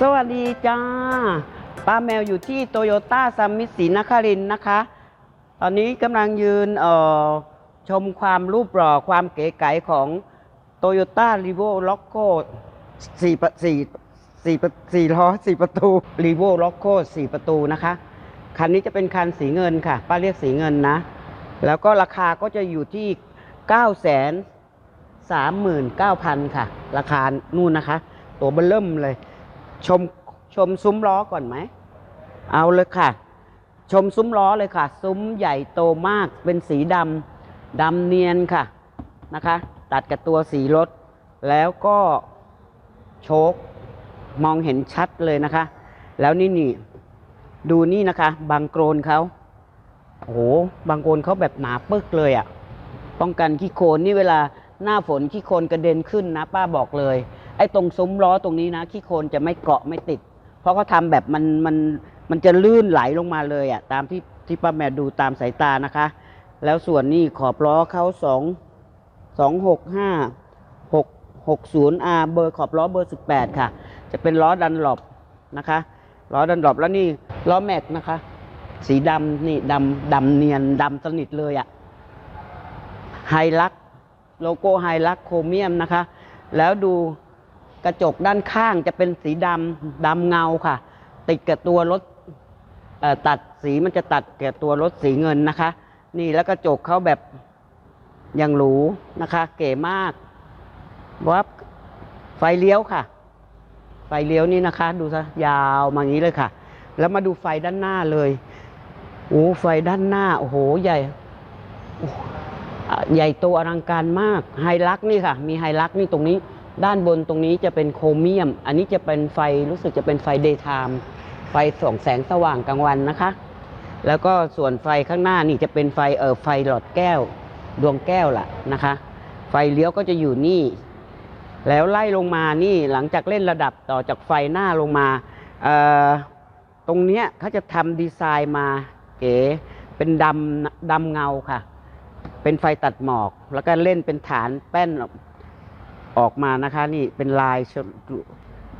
สวัสดีจ้าป้าแมวอยู่ที่โตโยต้าซัมมิตศรีนครินนะคะ ตอนนี้กำลังยืนเอ่อชมความรูปหล่อความเก๋ไก๋ของโตโยต้ารีโวล็อกโก้สี่ประสี่สี่ประสี่ล้อสี่ประตูรีโวล็อกโก้สี่ประตูนะคะ คันนี้จะเป็นคันสีเงินค่ะ ป้าเรียกสีเงินนะ แล้วก็ราคาก็จะอยู่ที่9 3 9 0 0 0ค่ะ ราคานู่นนะคะ ตัวเบลเริ่มเลย ชมชมซุ้มล้อก่อนไหม เอาเลยค่ะ ชมซุ้มล้อเลยค่ะ ซุ้มใหญ่โตมากเป็นสีดำดำเนียนค่ะนะคะ ตัดกับตัวสีรถ แล้วก็โชคมองเห็นชัดเลยนะคะ แล้วนี่นี่ ดูนี่นะคะ บางโกรนเขาโอ้โหบางโกรนเขาแบบหนาปึกเลยอะ่ะป้องกันขี้โคลนนี่เวลาหน้าฝนขี้โคลนกระเด็นขึ้นนะป้าบอกเลย ไอ้ตรงซุ้มล้อตรงนี้นะขี้โคลนจะไม่เกาะไม่ติด เพราะเขาทำแบบมันมันมันจะลื่นไหลลงมาเลยอะ่ะตามที่ที่ป้าแม่ดูตามสายตานะคะ แล้วส่วนนี้ขอบล้อเขาสองสองหกห้าหกหกศูนย์อาเบอร์ขอบล้อเบอร์สิบแปดค่ะ จะเป็นล้อดันหลบนะคะล้อดันหลบแล้วนี่ล้อแม็กนะคะ สีดำนี่ดำดำเนียนดำสนิทเลยอะ่ะไฮลักโลโก้ไฮลักโครเมียมนะคะ แล้วดู กระจกด้านข้างจะเป็นสีดำดำเงาค่ะ ติดกับตัวรถตัดสีมันจะตัดกับตัวรถสีเงินนะคะ นี่แล้วกระจกเขาแบบอย่างหรูนะคะ เก๋มากวับไฟเลี้ยวค่ะ ไฟเลี้ยวนี่นะคะ ดูซะยาวมาอย่างนี้เลยค่ะ แล้วมาดูไฟด้านหน้าเลยโอ้ไฟด้านหน้า โอ้โหใหญ่ใหญ่โตอลังการมาก ไฮลักนี่ค่ะ มีไฮลักนี่ตรงนี้ ด้านบนตรงนี้จะเป็นโครเมียม อันนี้จะเป็นไฟรู้สึกจะเป็นไฟเดย์ไทม์ไฟส่องแสงสว่างกลางวันนะคะ แล้วก็ส่วนไฟข้างหน้านี่จะเป็นไฟเออไฟหลอดแก้ว ดวงแก้วล่ะนะคะ ไฟเลี้ยวก็จะอยู่นี่ แล้วไล่ลงมานี่หลังจากเล่นระดับต่อจากไฟหน้าลงมาเอ่อตรงเนี้ยเขาจะทำดีไซน์มาเก๋เป็นดำดำเงาค่ะ เป็นไฟตัดหมอก แล้วก็เล่นเป็นฐานแป้น ออกมานะคะนี่เป็นลาย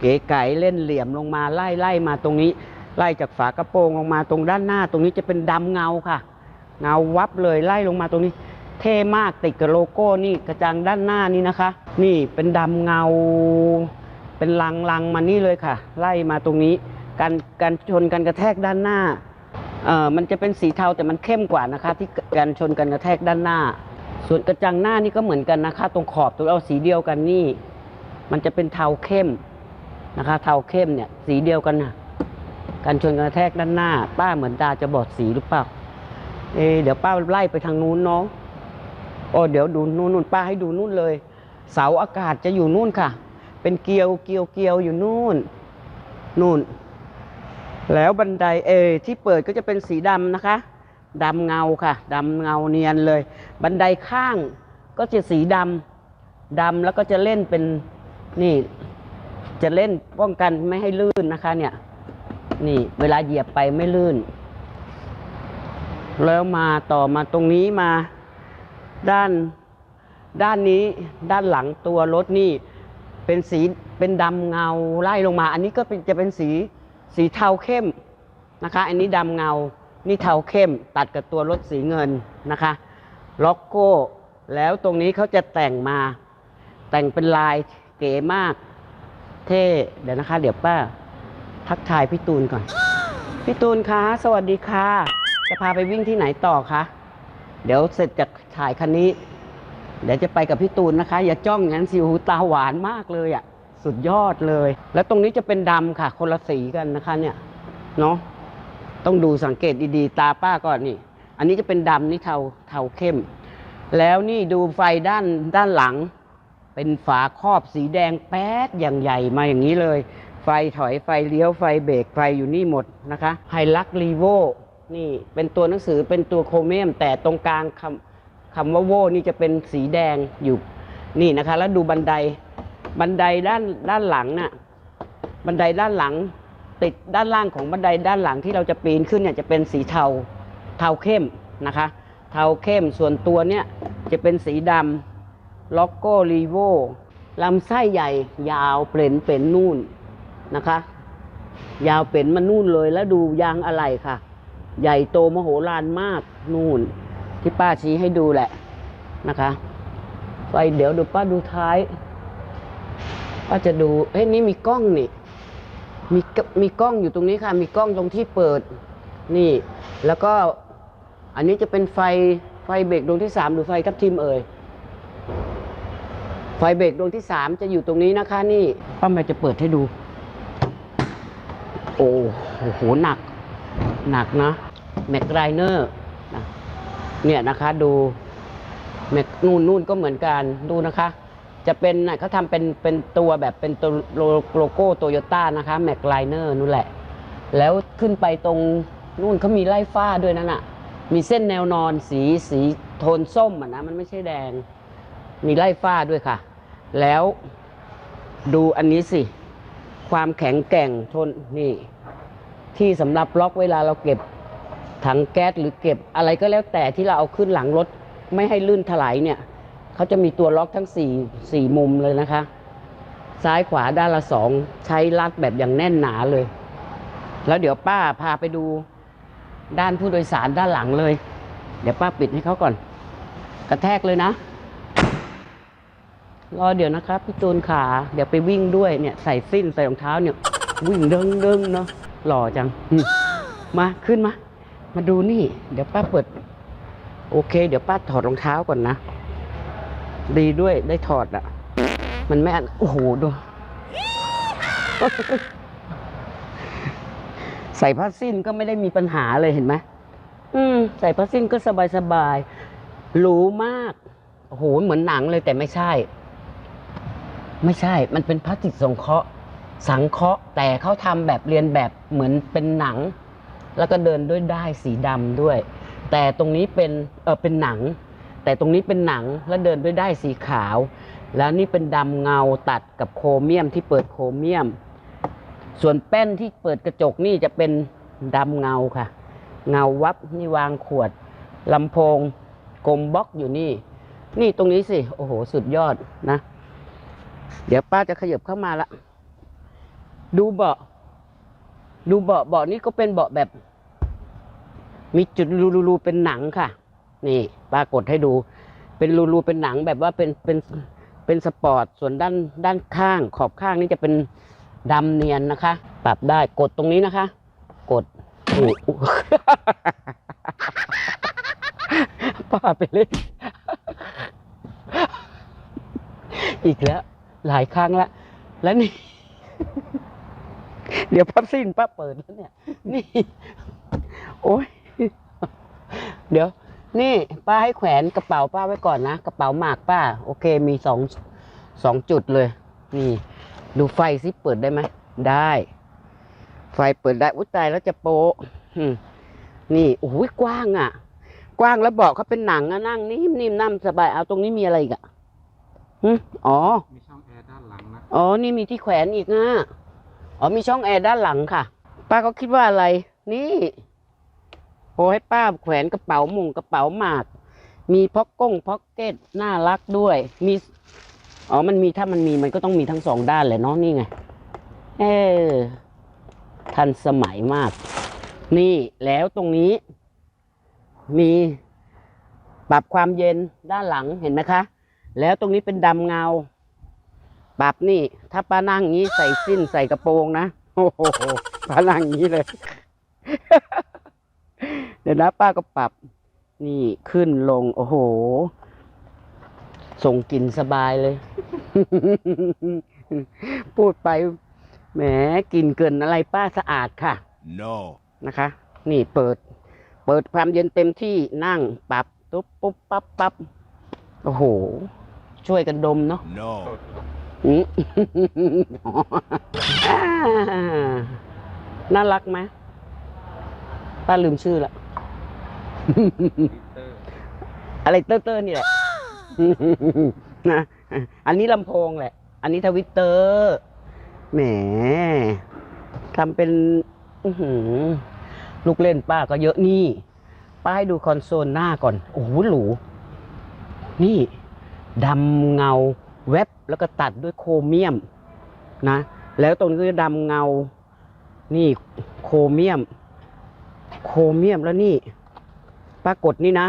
เก๋ไก๋เล่นเหลี่ยมลงมาไล่ไล่มาตรงนี้ ไล่จากฝากระโปรงลงมาตรงด้านหน้า ตรงนี้จะเป็นดำเงาค่ะ เงาวับเลยไล่ลงมาตรงนี้ เท่มากติดกับโลโก้นี่กระจังด้านหน้านี่นะคะ นี่เป็นดำเงา เป็นลังลังมานี่เลยค่ะ ไล่มาตรงนี้การการชนกันกระแทกด้านหน้าเอ่อมันจะเป็นสีเทาแต่มันเข้มกว่านะคะ ที่การชนกันกระแทกด้านหน้า ส่วนกระจังหน้านี่ก็เหมือนกันนะคะ ตรงขอบตัวเอาสีเดียวกันนี่ มันจะเป็นเทาเข้มนะคะ เทาเข้มเนี่ย สีเดียวกันนะการชนกระแทกด้านหน้า ป้าเหมือนตาจะบอดสีหรือเปล่าเอเดี๋ยวป้าไล่ไปทางนู้นเนาะโอ้เดี๋ยวดูนู่นนู่นป้าให้ดูนู่นเลย เสาอากาศจะอยู่นู่นค่ะ เป็นเกลียวเกลียวเกลียวอยู่นู่นนู่น แล้วบันไดเออที่เปิดก็จะเป็นสีดำนะคะ ดำเงาค่ะดำเงาเนียนเลย บันไดข้างก็จะสีดำดำแล้วก็จะเล่นเป็นนี่ จะเล่นป้องกันไม่ให้ลื่นนะคะ เนี่ย นี่ เวลาเหยียบไปไม่ลื่น แล้วมาต่อมาตรงนี้มา ด้าน ด้านนี้ ด้านหลังตัวรถนี่ เป็นสีเป็นดำเงาไล่ลงมา อันนี้ก็จะเป็นสีสีเทาเข้มนะคะ อันนี้ดำเงา นี่เทาเข้มตัดกับตัวรถสีเงินนะคะล็อกโก้ แล้วตรงนี้เขาจะแต่งมา แต่งเป็นลายเก๋มาก เท่เดี๋ยวนะคะ เดี๋ยวป้า ทักทายพี่ตูนก่อน พี่ตูนคะ สวัสดีค่ะ จะพาไปวิ่งที่ไหนต่อคะเดี๋ยวเสร็จจากถ่ายคันนี้ เดี๋ยวจะไปกับพี่ตูนนะคะ อย่าจ้องงนั้นสิหูตาหวานมากเลยอะ่ะ สุดยอดเลย แล้วตรงนี้จะเป็นดำค่ะ คนละสีกันนะคะเนี่ยเนาะ ต้องดูสังเกตดีๆ ตาป้าก่อนนี่ อันนี้จะเป็นดำนี่เทาเทาเข้ม แล้วนี่ดูไฟด้านด้านหลัง เป็นฝาครอบสีแดงแป๊ดอย่างใหญ่มาอย่างนี้เลย ไฟถอยไฟเลี้ยวไฟเบรกไฟอยู่นี่หมดนะคะไฮลักรีโวนี่เป็นตัวหนังสือเป็นตัวโครเมียม แต่ตรงกลางคำคำว่าโวนี่จะเป็นสีแดงอยู่นี่นะคะ แล้วดูบันไดบันไดด้านด้านหลังน่ะบันไดด้านหลัง ติดด้านล่างของบันไดด้านหลังที่เราจะปีนขึ้นเนี่ยจะเป็นสีเทาเทาเข้มนะคะ เทาเข้มส่วนตัวเนี่ยจะเป็นสีดำล็อกโก้รีโวลำไส้ใหญ่ยาวเปล่นเป็นนู่นนะคะ ยาวเป็นมานู่นเลยแล้วดูยางอะไรค่ะ ใหญ่โตมโหฬารมากนู่น ที่ป้าชี้ให้ดูแหละนะคะไฟเดี๋ยวดูป้าดูท้ายป้าจะดูเอ้ยนี่มีกล้องนี่ มีมีกล้องอยู่ตรงนี้ค่ะ มีกล้องตรงที่เปิด นี่ แล้วก็อันนี้จะเป็นไฟไฟเบรกดวงที่สามหรือไฟทับทิมเอ่ยไฟเบรกดวงที่สามจะอยู่ตรงนี้นะคะ นี่ป้าแมวจะเปิดให้ดู โอ้โหหนัก หนักนะแม็กไรเนอร์เนี่ยนะคะ ดูแม็กนู่นนู่นก็เหมือนกันดูนะคะ จะเป็นน่ะเขาทำเป็นเป็นตัวแบบเป็นตัวโลโลโก้โตโยต้านะคะแม็กไลเนอร์นู่นแหละ แล้วขึ้นไปตรงนู่นเขามีไล่ฟ้าด้วยนั่นน่ะ มีเส้นแนวนอนสีสีโทนส้มอะนะมันไม่ใช่แดง มีไล่ฟ้าด้วยค่ะ แล้วดูอันนี้สิ ความแข็งแกร่งทนนี่ ที่สำหรับล็อกเวลาเราเก็บถังแก๊สหรือเก็บอะไรก็แล้วแต่ที่เราเอาขึ้นหลังรถไม่ให้ลื่นถลายเนี่ย เขาจะมีตัวล็อกทั้งสี่สี่มุมเลยนะคะ ซ้ายขวาด้านละสองใช้รัดแบบอย่างแน่นหนาเลย แล้วเดี๋ยวป้าพาไปดูด้านผู้โดยสารด้านหลังเลย เดี๋ยวป้าปิดให้เขาก่อน กระแทกเลยนะ รอเดี๋ยวนะครับพี่ตูนขา เดี๋ยวไปวิ่งด้วยเนี่ยใส่สิ้นใส่รองเท้าเนี่ย วิ่งเดิงเดิงเนาะหล่อจัง มาขึ้นมา มาดูนี่ เดี๋ยวป้าเปิด โอเค เดี๋ยวป้าถอดรองเท้าก่อนนะ ดีด้วยได้ถอดอะ่ะ มันไม่อันโอ้โหดูใส่ผ้าสิ้นก็ไม่ได้มีปัญหาเลยเห็นไหมอืม ใส่ผ้าสิ้นก็สบายสบายๆหรูมากโอ้โหเหมือนหนังเลยแต่ไม่ใช่ ไม่ใช่ มันเป็นพลาสติกสงเคราะห์สังเคราะห์แต่เขาทำแบบเรียนแบบเหมือนเป็นหนัง แล้วก็เดินด้วยได้ายสีดำด้วย แต่ตรงนี้เป็นเออเป็นหนัง แต่ตรงนี้เป็นหนังแล้วเดินด้วยได้สีขาว แล้วนี่เป็นดำเงาตัดกับโครเมียมที่เปิดโครเมียม ส่วนแป้นที่เปิดกระจกนี่จะเป็นดำเงาค่ะ เงาวับนี่วางขวดลำโพงกลมบล็อกอยู่นี่ นี่ตรงนี้สิ โอ้โห สุดยอดนะ เดี๋ยวป้าจะขยับเข้ามาละ ดูเบาะ ดูเบาะเบาะนี่ก็เป็นเบาะแบบ มีจุดรูๆเป็นหนังค่ะ นี่ป้ากดให้ดู เป็นรูๆเป็นหนังแบบว่าเป็นเป็นเป็นสปอร์ตส่วนด้านด้านข้างขอบข้างนี่จะเป็นดำเนียนนะคะ ปรับได้กดตรงนี้นะคะ กดโอ้โหป้าไปเล่นอีกแล้ว หลายครั้งล้วแล้วนี่ เดี๋ยวพับสิ้นป้าเปิดแล้วเนี่ย นี่ โอ้ยเดี๋ยว นี่ป้าให้แขวนกระเป๋าป้าไว้ก่อนนะ กระเป๋าหมากป้า โอเคมีสองสองจุดเลย นี่ ดูไฟซิเปิดได้ไหมได้ ไฟเปิดได้อุ้ยตายแล้วจะโป๊ะอืมนี่โอ้โหกว้างอะ กว้างแล้วเบอกเขาเป็นหนังอะนั่งนิ่มนิ่มนั่งสบายเอาตรงนี้มีอะไรอีกอะหึอ๋อมีช่องแอร์ด้านหลังนะอ๋อนี่มีที่แขวนอีกนะอ๋อมีช่องแอร์ด้านหลังค่ะ ป้าก็คิดว่าอะไร นี่ โอ้ให้ป้าแขวนกระเป๋าหมุงกระเป๋าหมาก มีพ็อกก้งพ็อกเก็ตน่ารักด้วย มีอ๋อมันมีถ้ามันมีมันก็ต้องมีทั้งสองด้านเลยเนาะนี่ไง เออทันสมัยมาก นี่แล้วตรงนี้ มีปรับความเย็นด้านหลังเห็นไหมคะ แล้วตรงนี้เป็นดำเงา ปรับนี่ ถ้าป้านั่งงี้ใส่สิ้นใส่กระโปรงนะ โอ้โหป้านั่งงี้เลย เดี๋ยวนะป้าก็ปรับ นี่ขึ้นลง โอ้โห ส่งกลิ่นสบายเลย พูดไปแหมกลิ่นเกินอะไรป้าสะอาดค่ะ No. นะคะ นี่เปิด เปิดความเย็นเต็มที่นั่งปรับตุ๊บปุ๊บปั๊บปั๊บโอ้โห ช่วยกันดมเนาะ No. อืมอ่าน่ารักไหมป้าลืมชื่อละเต อร์อะไรเตอร์เตอร์นี่แหละ นะอันนี้ลำโพงแหละ อันนี้ทวิตเตอร์แหมทำเป็นอื้อหือลูกเล่นป้าก็เยอะนี่ ป้าให้ดูคอนโซลหน้าก่อน โอ้โหหรู นี่ดำเงาแวบแล้วก็ตัดด้วยโครเมียมนะ แล้วตรงนี้ก็จะดำเงา นี่โครเมียม โครเมียมแล้วนี่ ปรากฏนี่นะ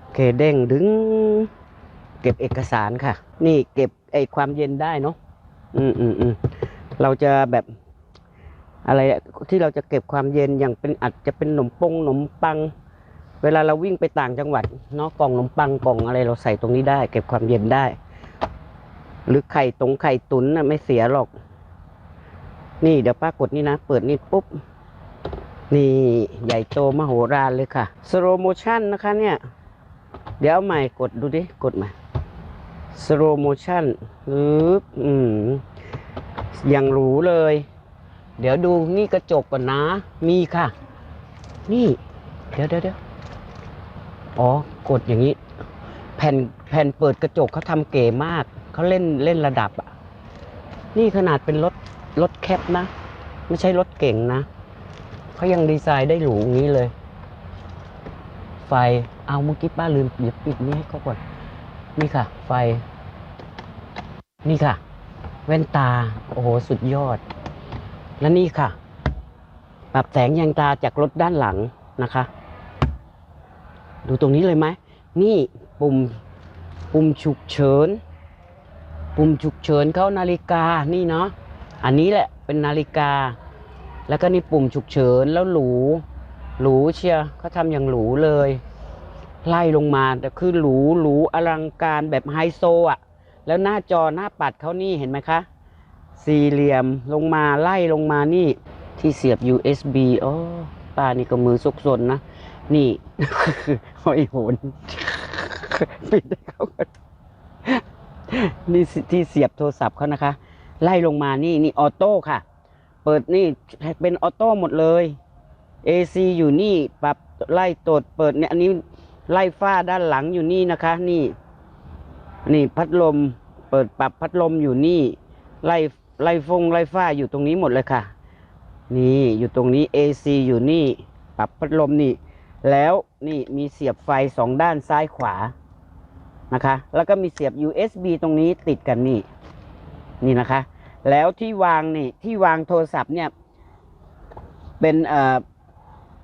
โอเคเด้งดึง เก็บเอกสารค่ะ นี่เก็บไอความเย็นได้เนาะอืมอืมอืมเราจะแบบอะไรที่เราจะเก็บความเย็นอย่างเป็นอาจจะเป็นขนมปงขนมปัง เวลาเราวิ่งไปต่างจังหวัดเนาะกล่องขนมปังกล่องอะไรเราใส่ตรงนี้ได้ เก็บความเย็นได้ หรือไข่ตรงไข่ตุ๋นน่ะไม่เสียหรอก นี่เดี๋ยวป้ากดนี่นะ เปิดนี่ปุ๊บ นี่ใหญ่โตมโหฬารเลยค่ะสโลโมชันนะคะเนี่ย เดี๋ยวใหม่กดดูดิ กดใหม่สโลโมชันปึ๊บอืมอย่างหรูเลย เดี๋ยวดูนี่กระจกก่อนนะ มีค่ะ นี่ เดี๋ยวเดี๋ยวเดี๋ยวอ๋อ กดอย่างนี้ แผ่นแผ่นเปิดกระจกเขาทำเก๋มาก เขาเล่นเล่นระดับอะ นี่ขนาดเป็นรถรถแคปนะ ไม่ใช่รถเก่งนะ เขายังดีไซน์ได้หรูอย่างนี้เลย ไฟเอาเมื่อกี้ป้าลืมเดี๋ยวปิดนี่ให้เขาก่อนนี่ค่ะ ไฟ นี่ค่ะ แว่นตา โอ้โห สุดยอด และนี่ค่ะ ปรับแสงยางตาจากรถด้านหลังนะคะ ดูตรงนี้เลยไหม นี่ปุ่ม ปุ่มฉุกเฉิน ปุ่มฉุกเฉินเข้านาฬิกา นี่เนาะ อันนี้แหละเป็นนาฬิกา แล้วก็นี่ปุ่มฉุกเฉินแล้วหรูหรูเชียร์เขาทำอย่างหรูเลย ไล่ลงมาแต่คือหรูหรูอลังการแบบไฮโซอะ แล้วหน้าจอหน้าปัดเขานี่เห็นไหมคะ สี่เหลี่ยมลงมาไล่ลงมานี่ที่เสียบ USB อ๋อป้านี่ก็มือสุกสนนะ นี่ห้อยโหนปิดให้เขาก่อนนี่ที่เสียบโทรศัพท์เขานะคะ ไล่ลงมานี่นี่ออโต้ค่ะ เปิดนี่เป็นออโต้หมดเลย AC อยู่นี่ปรับไล่ตดเปิดเนี่ยอันนี้ไล่ฝ้าด้านหลังอยู่นี่นะคะ นี่ นี่พัดลม เปิดปรับพัดลมอยู่นี่ ไล่ไล่ฟงไล่ฝ้าอยู่ตรงนี้หมดเลยค่ะ นี่อยู่ตรงนี้ AC อยู่นี่ ปรับพัดลมนี่ แล้วนี่มีเสียบไฟสองด้านซ้ายขวานะคะ แล้วก็มีเสียบ USB ตรงนี้ติดกันนี่ นี่นะคะ แล้วที่วางนี่ที่วางโทรศัพท์เนี่ย เป็นเอ่อ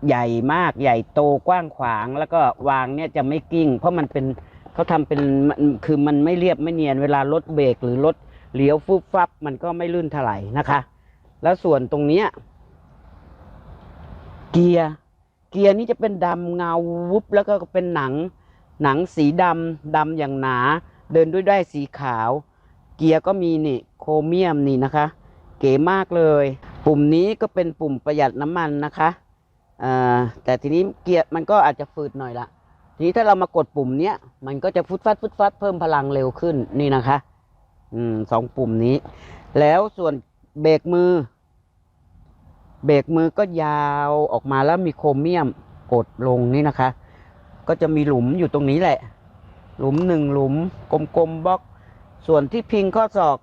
ใหญ่มากใหญ่โตกว้างขวาง แล้วก็วางเนี่ยจะไม่กิ้ง เพราะมันเป็นเขาทำเป็นคือมันไม่เรียบไม่เนียนเวลารถเบรกหรือรถเลี้ยวฟุบฟับ มันก็ไม่ลื่นถลายนะคะ แล้วส่วนตรงเนี้ยเกียร์เกียร์นี่จะเป็นดำเงาวุบแล้วก็เป็นหนัง หนังสีดำดำอย่างหนา เดินด้วยได้สีขาว เกียร์ก็มีนี่โครเมียมนี่นะคะ เก๋มากเลย ปุ่มนี้ก็เป็นปุ่มประหยัดน้ำมันนะคะแต่ทีนี้เกียร์มันก็อาจจะฝืดหน่อยละทีนี้ถ้าเรามากดปุ่มเนี้ยมันก็จะฟุดฟัดฟุดฟัดเพิ่มพลังเร็วขึ้นนี่นะคะอืมสองปุ่มนี้ แล้วส่วนเบรกมือ เบรกมือก็ยาวออกมาแล้วมีโครเมียมกดลงนี่นะคะ ก็จะมีหลุมอยู่ตรงนี้แหละ หลุมหนึ่งหลุมกลมๆบล็อก ส่วนที่พิงข้อศอก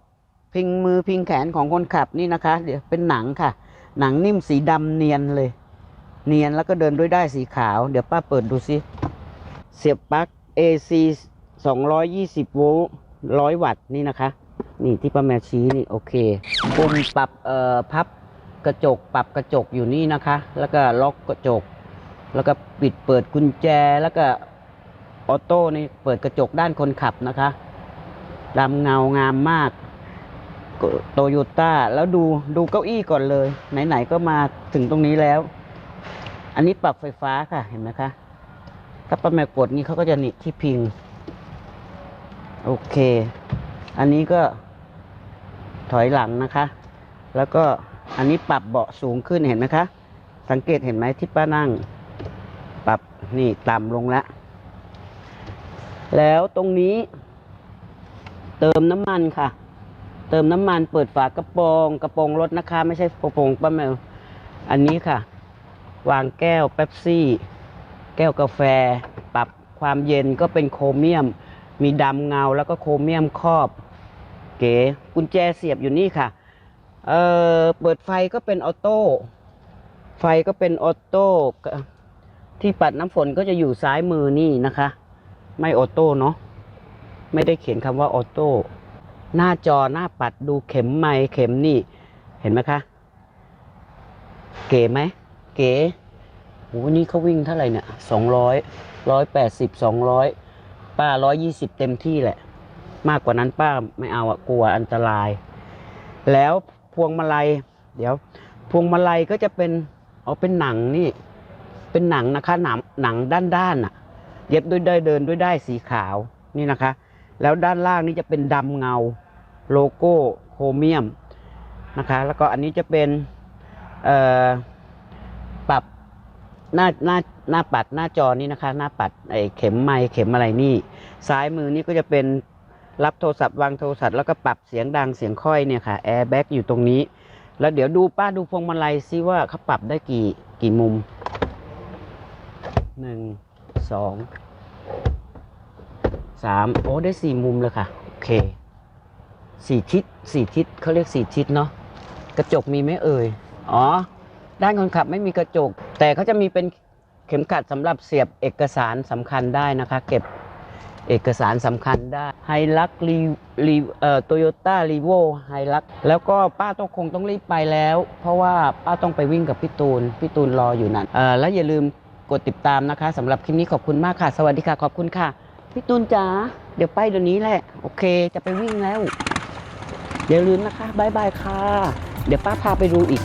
พิงมือพิงแขนของคนขับนี่นะคะ เดี๋ยวเป็นหนังค่ะ หนังนิ่มสีดำเนียนเลย เนียนแล้วก็เดินด้วยได้สีขาว เดี๋ยวป้าเปิดดูซิเสียบปลั๊ก AC 220 โวลต์100 วัตต์นี่นะคะ นี่ที่ป้าแมวชี้นี่โอเคปุ่มปรับเอ่อพับกระจกปรับกระจกอยู่นี่นะคะ แล้วก็ล็อกกระจก แล้วก็ปิดเปิดกุญแจแล้วก็ออโต้นี่เปิดกระจกด้านคนขับนะคะ ดำเงางามมากโตโยต้าแล้วดูดูเก้าอี้ก่อนเลย ไหนๆก็มาถึงตรงนี้แล้ว อันนี้ปรับไฟฟ้าค่ะเห็นไหมคะถ้าป้าแมวกดนี่เขาก็จะหนีที่พิง โอเค อันนี้ก็ถอยหลังนะคะ แล้วก็อันนี้ปรับเบาะสูงขึ้นเห็นไหมคะ สังเกตเห็นไหมที่ป้านั่ง ปรับนี่ต่ำลงแล้ว แล้วตรงนี้ เติมน้ำมันค่ะ เติมน้ำมันเปิดฝากระโปรงกระโปรงรถนะคะ ไม่ใช่กระโปรงป้าแมวอันนี้ค่ะ วางแก้วเป๊ปซี่ แก้วกาแฟ ปรับความเย็นก็เป็นโครเมียม มีดำเงาแล้วก็โครเมียมครอบ เก๋กุญแจเสียบอยู่นี่ค่ะเอ่อเปิดไฟก็เป็นออโต้ไฟก็เป็นออโต้ที่ปัดน้ำฝนก็จะอยู่ซ้ายมือนี่นะคะ ไม่ออโต้เนาะ ไม่ได้เขียนคำว่าออโต้หน้าจอหน้าปัดดูเข็มไม้เข็มนี่ เห็นไหมคะ เก๋ไหม เก๋โหนี่เขาวิ่งเท่าไหร่เนี่ยสองร้อยร้อยแปดสิบสองร้อยป้าร้อยยี่สิบเต็มที่แหละ มากกว่านั้นป้าไม่เอาอะกลัวอันตราย แล้วพวงมาลัย เดี๋ยว พวงมาลัยก็จะเป็นเอาเป็นหนังนี่ เป็นหนังนะคะหนังหนังด้านด้านๆอะเย็บด้วยได้เดินด้วยได้สีขาวนี่นะคะ แล้วด้านล่างนี่จะเป็นดำเงาโลโก้โครเมียมนะคะแล้วก็อันนี้จะเป็นเอ่อปรับหน้าหน้าหน้าปัดหน้าจอนี่นะคะ หน้าปัดไอ้เข็มไม้เข็มอะไรนี่ ซ้ายมือนี่ก็จะเป็นรับโทรศัพท์วางโทรศัพท์แล้วก็ปรับเสียงดังเสียงค่อยเนี่ยค่ะแอร์แบ็กอยู่ตรงนี้ แล้วเดี๋ยวดูป้าดูพวงมาลัยซิว่าเขาปรับได้กี่กี่มุมหนึ่งสอง สามโอ้ได้สี่มุมเลยค่ะ โอเคสี่ทิศสี่ทิศเขาเรียกสี่ทิศเนาะกระจกมีไหมเอ่ยอ๋อ ด้านคนขับไม่มีกระจก แต่เขาจะมีเป็นเข็มขัดสำหรับเสียบเอกสารสำคัญได้นะคะ เก็บเอกสารสำคัญได้ไฮลักรีรีเอ่อโตโยต้ารีโวไฮลักแล้วก็ป้าต้องคงต้องรีบไปแล้ว เพราะว่าป้าต้องไปวิ่งกับพี่ตูน พี่ตูนรออยู่นั่นเอ่อแล้วอย่าลืมกดติดตามนะคะสำหรับคลิปนี้ขอบคุณมากค่ะ สวัสดีค่ะ ขอบคุณค่ะ พี่ตูนจ๋าเดี๋ยวไปเดี๋ยวนี้แหละ โอเค จะไปวิ่งแล้วอย่าลืมนะคะบายบายค่ะ เดี๋ยวป้าพาไปดูอีก